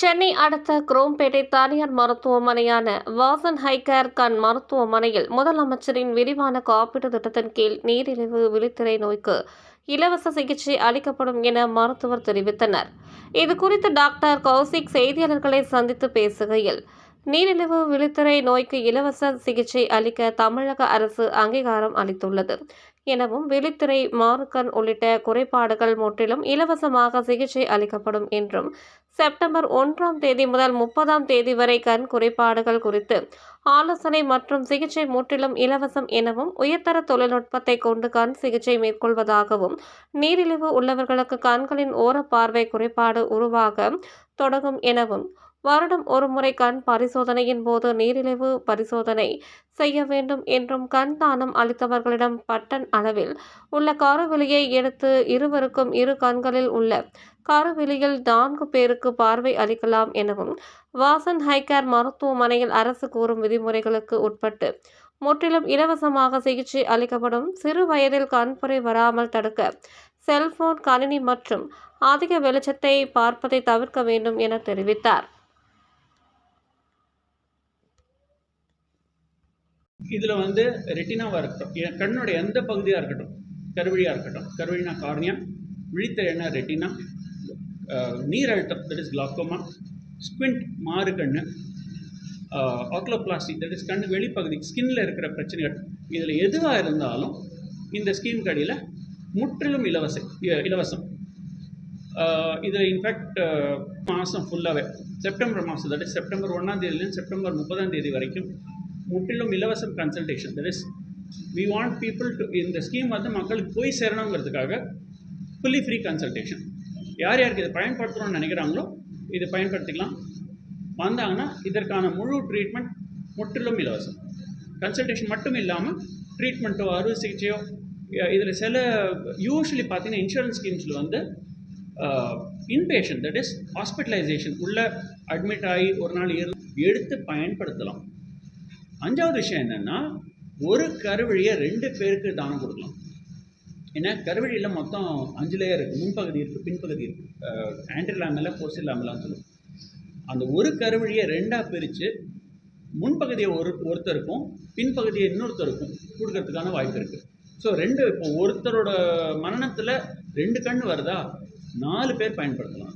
சென்னை அடுத்த குரோம்பேட்டை தனியார் மருத்துவமனையான வாசன் ஹைகேர் கண் மருத்துவமனையில் முதலமைச்சரின் விரிவான காப்பீட்டு திட்டத்தின் கீழ் நீரிழிவு விழித்திரை நோய்க்கு இலவச சிகிச்சை அளிக்கப்படும் என மருத்துவர் தெரிவித்தனர். இது குறித்து டாக்டர் கௌசிக் செய்தியாளர்களை சந்தித்து பேசுகையில் நீரிழிவு விழித்திரை நோய்க்கு இலவச சிகிச்சை அளிக்க தமிழக அரசு அங்கீகாரம் அளித்துள்ளது. எனவும் விழித்திரை மாறுக்கண் உள்ளிட்ட குறைபாடுகள் முற்றிலும் இலவசமாக சிகிச்சை அளிக்கப்படும் என்றும் செப்டம்பர் ஒன்றாம் தேதி முதல் முப்பதாம் தேதி வரை கண் குறைபாடுகள் குறித்து ஆலோசனை மற்றும் சிகிச்சை முற்றிலும் இலவசம் எனவும் உயர்தர தொழில்நுட்பத்தை கொண்டு கண் சிகிச்சை மேற்கொள்வதாகவும் நீரிழிவு உள்ளவர்களுக்கு கண்களின் ஓரப்பார்வை குறைபாடு உருவாக தொடங்கும் எனவும் வருடம் ஒருமுறை கண் பரிசோதனையின் போது நீரிழிவு பரிசோதனை செய்ய வேண்டும் என்றும் கண் தானம் அளித்தவர்களிடம் பட்டன் அளவில் உள்ள காரவெளியை எடுத்து இருவருக்கும் இரு கண்களில் உள்ள காரவெளியில் நான்கு பேருக்கு பார்வை அளிக்கலாம் எனவும் வாசன் ஹைகேர் மருத்துவமனையில் அரசு கூறும் விதிமுறைகளுக்கு உட்பட்டு முற்றிலும் இலவசமாக சிகிச்சை அளிக்கப்படும் சிறு வயதில் கண்புரை வராமல் தடுக்க செல்போன் கணினி மற்றும் அதிக வெளிச்சத்தை பார்ப்பதை தவிர்க்க வேண்டும் என தெரிவித்தார். இதில் வந்து ரெட்டினாவாக இருக்கட்டும். என் கண்ணோட எந்த பகுதியாக இருக்கட்டும். கருவழியாக இருக்கட்டும். கருவழினா கார்னியா விழித்திரைனா ரெட்டினா நீர் அழுத்தம் தட் இஸ் கிளாக்கோமா ஸ்குவிண்ட் மாறு கண்ணு ஆக்லோபிளாஸ்டி தட் இஸ் கண் வெளிப்பகுதி ஸ்கின்ல இருக்கிற பிரச்சனைகள் இதில் எதுவாக இருந்தாலும் இந்த ஸ்கீம் கடையில் முற்றிலும் இலவச இ- இலவசம். இதில் இன்ஃபேக்ட் மாதம் ஃபுல்லாகவே செப்டம்பர் மாதம் தட் இஸ் செப்டம்பர் ஒன்றாம் தேதியிலேருந்து செப்டம்பர் முப்பதாம் தேதி வரைக்கும் முற்றிலும் இலவசம் consultation that is we want people to இந்த ஸ்கீம் வந்து மக்களுக்கு போய் சேரணுங்கிறதுக்காக ஃபுல்லி ஃப்ரீ கன்சல்டேஷன் யார் யாருக்கு இதை பயன்படுத்தணும்னு நினைக்கிறாங்களோ இதை பயன்படுத்திக்கலாம். வந்தாங்கன்னா இதற்கான முழு ட்ரீட்மெண்ட் முற்றிலும் இலவசம். கன்சல்டேஷன் மட்டும் இல்லாமல் ட்ரீட்மெண்ட்டோ அறுவை சிகிச்சையோ இதில் சில யூஸ்வலி பார்த்தீங்கன்னா இன்சூரன்ஸ் ஸ்கீம்ஸில் வந்து இன்பேஷன் தட் இஸ் ஹாஸ்பிட்டலைசேஷன் உள்ள அட்மிட் ஆகி ஒரு நாள் எடுத்து பயன்படுத்தலாம். அஞ்சாவது விஷயம் என்னென்னா ஒரு கருவழியை ரெண்டு பேருக்கு தானம் கொடுக்கலாம். ஏன்னா கருவழியில் மொத்தம் அஞ்சு லேயர் இருக்குது முன்பகுதி இருக்குது பின்பகுதி இருக்குது ஆண்டர் லேமெல்லாம் போஸ்ட் லேமெல்லாம் சொல்லுவோம். அந்த ஒரு கருவழியை ரெண்டாக பிரித்து முன்பகுதியை ஒரு ஒருத்தருக்கும் பின்பகுதியை இன்னொருத்தருக்கும் கொடுக்கறதுக்கான வாய்ப்பு இருக்குது ஸோ ரெண்டு இப்போ ஒருத்தரோட மரணத்தில் ரெண்டு கண் வருதா? நாலு பேர் பயன்படுத்தலாம்.